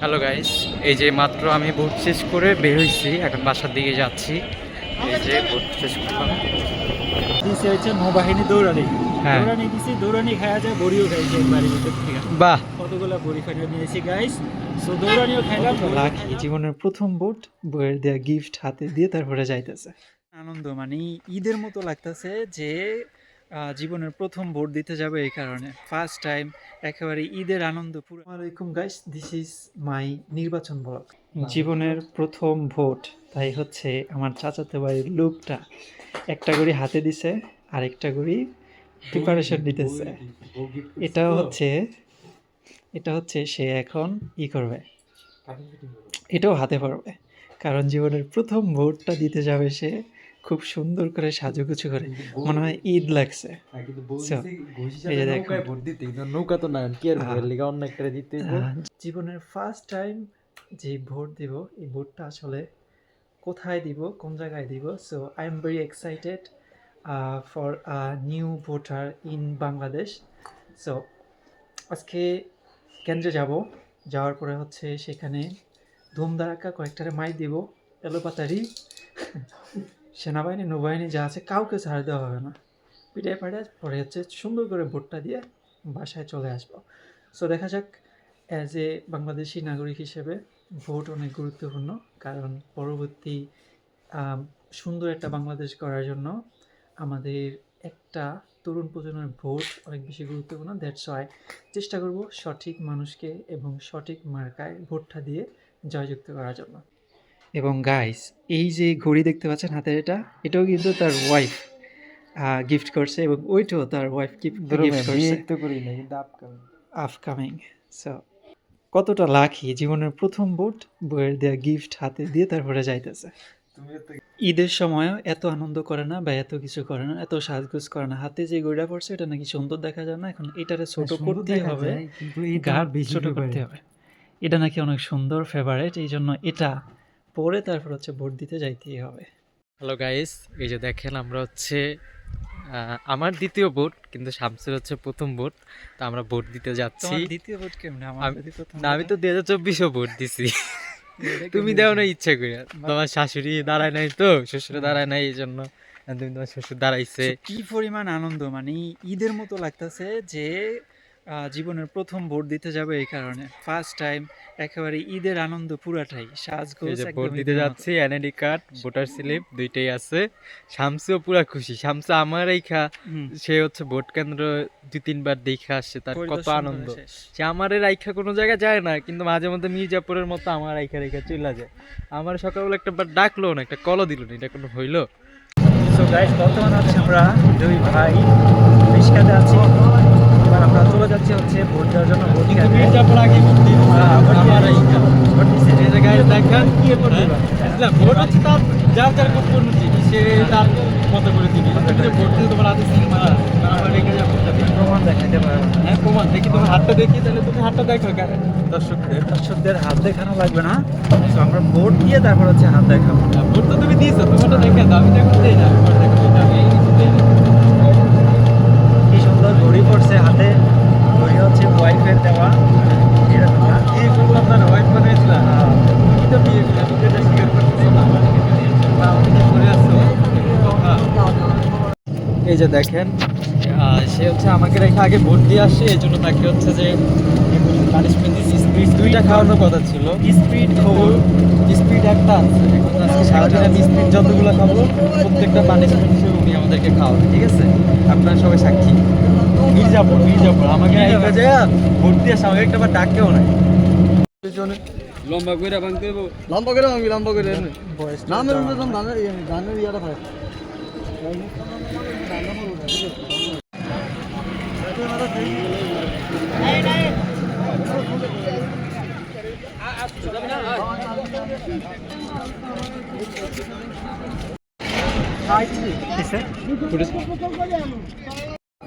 Hello guys এই যে মাত্র আমি ভোট শেষ করে বের হয়েছি এখন বাসার দিকে যাচ্ছি। এই যে ভোট শেষ করলাম। দিছে হচ্ছে নৌবাহিনী দৌড়ানি। হ্যাঁ। দৌড়ানি দিছি দৌড়ানি খাওয়া যায় বড়িও খাইছে বাড়ির ভিতর থেকে। বাহ। কতগুলো বড়ি খাইয়ে নিয়েছি গাইস সো দৌড়ানিও খাইলাম। লাকি জীবনের প্রথম বোট বইয়ের দেয়া গিফট হাতে দিয়ে তারপরে যাইতেছে। আনন্দ মানে ঈদের মতো লাগতেছে যে জীবনের প্রথম ভোট দিতে যাবে এই কারণে। ফার্স্ট টাইম একেবারে ঈদের আনন্দ পুরো। আসসালামাইকুম গাইস দিস ইজ মাই নির্বাচন ব্লগ জীবনের প্রথম ভোট তাই হচ্ছে আমার চাচাতে বাড়ির লোকটা একটা করে হাতে দিছে আরেকটা করে প্রিপারেশন নিতেছে এটা হচ্ছে এটা হচ্ছে সে এখন ই করবে। এটাও হাতে পারবে। কারণ জীবনের প্রথম ভোটটা দিতে যাবে সে খুব সুন্দর করে সাজুগুজু করে। মনে হয় ঈদ লাগছে। So, এই যে নৌকা তো না কি আর হ্যাঁ। অন্য একটা দিতে জীবনের ফার্স্ট টাইম যে ভোট দিব এই ভোটটা আসলে কোথায় দিব কোন জায়গায় দিব? So I am very excited for a new voter in Bangladesh so আজকে কেন্দ্রে যাব যাওয়ার পরে হচ্ছে সেখানে ধুমধারাক্কা কয়েকটারে মাই দিব। এলোপাতারি সেনাবাহিনী, নৌবাহিনী যা আছে কাউকে ছাড় দেওয়া হবে না। পিঠে পাড়ে পরে হচ্ছে সুন্দর করে ভোটটা দিয়ে বাসায় চলে আসব। সো দেখা যাক অ্যাজ এ বাংলাদেশি নাগরিক হিসেবে ভোট অনেক গুরুত্বপূর্ণ, কারণ পরবর্তী সুন্দর একটা বাংলাদেশ করার জন্য আমাদের একটা তরুণ প্রজন্মের ভোট অনেক বেশি গুরুত্বপূর্ণ। দ্যাটস ওয়াই চেষ্টা করব সঠিক মানুষকে এবং সঠিক মার্কায় ভোটটা দিয়ে জয়যুক্ত করার জন্য। এবং গাইস এই যে ঘড়ি দেখতে পাচ্ছেন হাতের এটা এটাও কিন্তু তার ওয়াইফ গিফট করছে এবং ওইটাও তার ওয়াইফ গিফট করছে। আপকামিং সো কতটা লাকি জীবনের প্রথম ভোট বইয়ের দেয়া গিফট হাতে দিয়ে তারপরে যাইতেছে। ঈদের সময়ও এত আনন্দ করে না বা এত কিছু করে না এত সাজগোজ করে না। হাতে যে গড়িটা পড়ছে এটা নাকি সুন্দর দেখা যায় না? এখন এটারে ছোট করতে হবে। গাঢ় ছোট করতে হবে। এটা নাকি অনেক সুন্দর ফেভারিট এই জন্য এটা পরে তারপর হচ্ছে ভোট দিতে যাইতেই হবে। হ্যালো গাইস এই যে দেখেন আমরা হচ্ছে আমার দ্বিতীয় ভোট কিন্তু শামসের হচ্ছে প্রথম ভোট তো আমরা ভোট দিতে যাচ্ছি। দ্বিতীয় ভোট কেমন? না আমি তো দুই হাজার চব্বিশও ভোট দিছি। তুমি দেও না? ইচ্ছা করে তোমার শাশুড়ি দাঁড়ায় নাই তো শ্বশুর দাঁড়ায় নাই এই জন্য তুমি তোমার শ্বশুর দাঁড়াইছে। কি পরিমাণ আনন্দ মানে ঈদের মতো লাগতেছে যে জীবনের প্রথম ভোট দিতে যাবে এই কারণে। ফার্স্ট টাইম একেবারে ঈদের আনন্দ পুরাটাই। সাজগোজ ভোট দিতে। যাচ্ছি এনআইডি কার্ড ভোটার স্লিপ দুইটাই আছে। শামসুও পুরা খুশি। শামসু আমার এইখা সে হচ্ছে ভোট কেন্দ্র দুই তিনবার দেখে আসছে তার কত আনন্দ। সে আমার রাইখা কোনো জায়গায় যায় না কিন্তু মাঝে মধ্যে মির্জাপুরের মতো আমার রাইখা রাইখা চলে যায়। আমার সকালবেলা একটা বার ডাকলো না একটা কলও দিল না এটা কোনো হইল? So guys, বর্তমানে হচ্ছে আমরা দুই ভাই রিক্সাতে আছি। আমরা চলে যাচ্ছি হচ্ছে ভোট দেওয়ার জন্য ভোট ভোট হ্যাঁ, দিবা? হচ্ছে তার যার যার জিনিস সে তার মতো করে দিবি। যে ভোট দিলে তোমার হাতে রেখে যাব প্রমাণ দেখাইতে পারব। হ্যাঁ প্রমাণ। দেখি তোমার হাতটা দেখি তাহলে তুমি হাতটা দেখো কারে দর্শকদের দর্শকদের হাত দেখানো লাগবে না। তো আমরা ভোট দিয়ে তারপর হচ্ছে হাত দেখাবো। ভোট তো তুমি দিয়েছ। তোমারটা দেখে দাও। আমি দেখো দেই না ভোট দেখো আমি এই কিছু দেই না। কি সুন্দর ঘড়ি পড়ছে হাতে ঘড়ি হচ্ছে ওয়াইফের দেওয়া এরকম না? কি করলাম না ওয়াইফ বানাইছিলাম আহ, তুমি তো বিয়ে করলে তুমি তো এটা স্বীকার করতেছো না বা তুমি তো করে আসছো হ্যাঁ। এই যে দেখেন সে হচ্ছে আমাকে রেখে আগে ভোট দিয়ে আসছে এই জন্য তাকে হচ্ছে যে পানিশমেন্ট স্পিড দুইটা খাওয়ানোর কথা ছিল। স্পিড খবর। স্পিড একটা আছে। এখন আজকে সারাদিন আমি স্পিড যতগুলো খাব প্রত্যেকটা পানিশমেন্ট হিসেবে উনি আমাদেরকে খাওয়াবে ঠিক আছে? আপনারা সবাই সাক্ষী। মির্জাপুর মির্জাপুর আমাকে রেখে যায় ভোট দিয়ে আসে আমাকে একটা বার ডাকেও নাই। লম্বা করে ভাঙতে লম্বা করে ভাঙবি লম্বা করে বয়স নামের ধানের ধানের ইয়াটা থাকে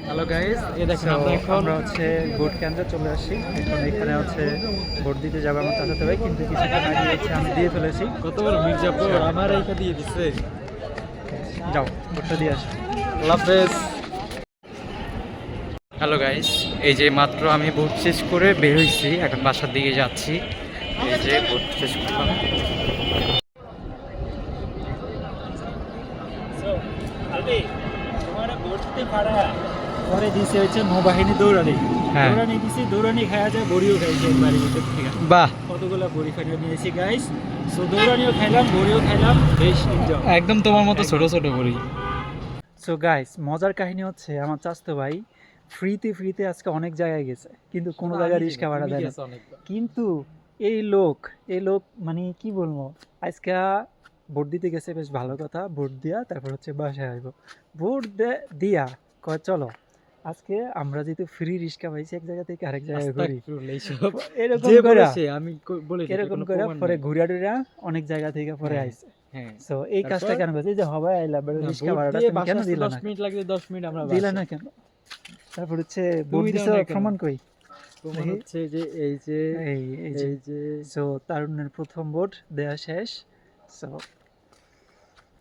হ্যালো গাইস এই দেখেন আমরা এখন আমরা হচ্ছে ভোট কেন্দ্রে চলে আসি এখন এখানে হচ্ছে ভোট দিতে যাব আমার চাচাতো ভাই কিন্তু আগে হচ্ছে আমি দিয়ে ফেলেছি কতবার বড় মির্জাপুর আমার এইটা দিয়ে দিচ্ছে যাও ভোটটা দিয়ে আসি। লাফেজ হ্যালো গাইস এই যে মাত্র আমি ভোট শেষ করে বের হয়েছি এখন বাসার দিকে যাচ্ছি। এই যে ভোট শেষ করলাম। পরে। দিছে হচ্ছে নৌবাহিনী দৌড়ানি হ্যাঁ। দৌড়ানি দিছি দৌড়ানি খাওয়া যায় বড়িও খাইছে ভিতর থেকে। বাহ। কতগুলো বড়ি ফাটিয়ে নিয়েছি গাইস সো দৌড়ানিও খাইলাম বড়িও খাইলাম বেশ একদম তোমার মতো ছোট ছোট করি সো গাইস মজার কাহিনী হচ্ছে আমার চাস্তো ভাই ফ্রিতে ফ্রিতে আজকে অনেক জায়গায় গেছে কিন্তু কোনো জায়গায় রিক্সা ভাড়া দেয় না। কিন্তু এই লোক এই লোক মানে কি বলব? আজকে ভোট দিতে গেছে বেশ ভালো কথা ভোট দিয়া তারপর হচ্ছে বাসায় আসব। ভোট দে- দিয়া কয় চলো। আজকে আমরা যেহেতু ফ্রি রিক্সা পাইছি এক জায়গা থেকে আরেক জায়গায় ঘুরি। এরকম করে আমি বলে এরকম করে পরে নেই। ঘুরিয়া টুরিয়া অনেক জায়গা থেকে পরে হ্যাঁ। আইছে। হ্যাঁ। সো এই কাজটা কেন করছে? যে হবে আইলা না, রিক্সা ভোট ভাড়াটা তুমি কেন দিলা 10 মিনিট লাগলে 10 মিনিট আমরা দিলা না কেন? তারপর হচ্ছে দাও দিছো প্রমাণ কই? প্রমাণ হচ্ছে যে এই যে এই এই যে। এই যে সো তারুণ্যের প্রথম ভোট দেয়া শেষ। সো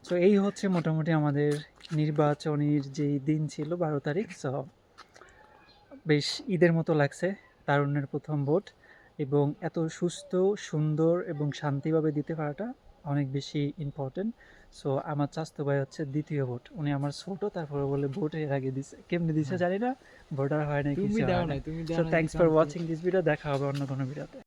সো এই হচ্ছে মোটামুটি আমাদের নির্বাচনীর যেই দিন ছিল বারো তারিখ। সো বেশ ঈদের মতো লাগছে তারুণ্যের প্রথম ভোট এবং এত সুস্থ সুন্দর এবং শান্তিভাবে দিতে পারাটা অনেক বেশি ইম্পর্টেন্ট সো আমার চাস্তো ভাই হচ্ছে দ্বিতীয় ভোট। উনি আমার ছোট তারপরে বলে ভোট এর আগে দিছে। কেমনি দিছে জানি না ভোটার হয় না তুমি কিছু দাও হয় না না তুমি দাও সো না, thanks for watching this video দেখা হবে অন্য কোনো ভিডিওতে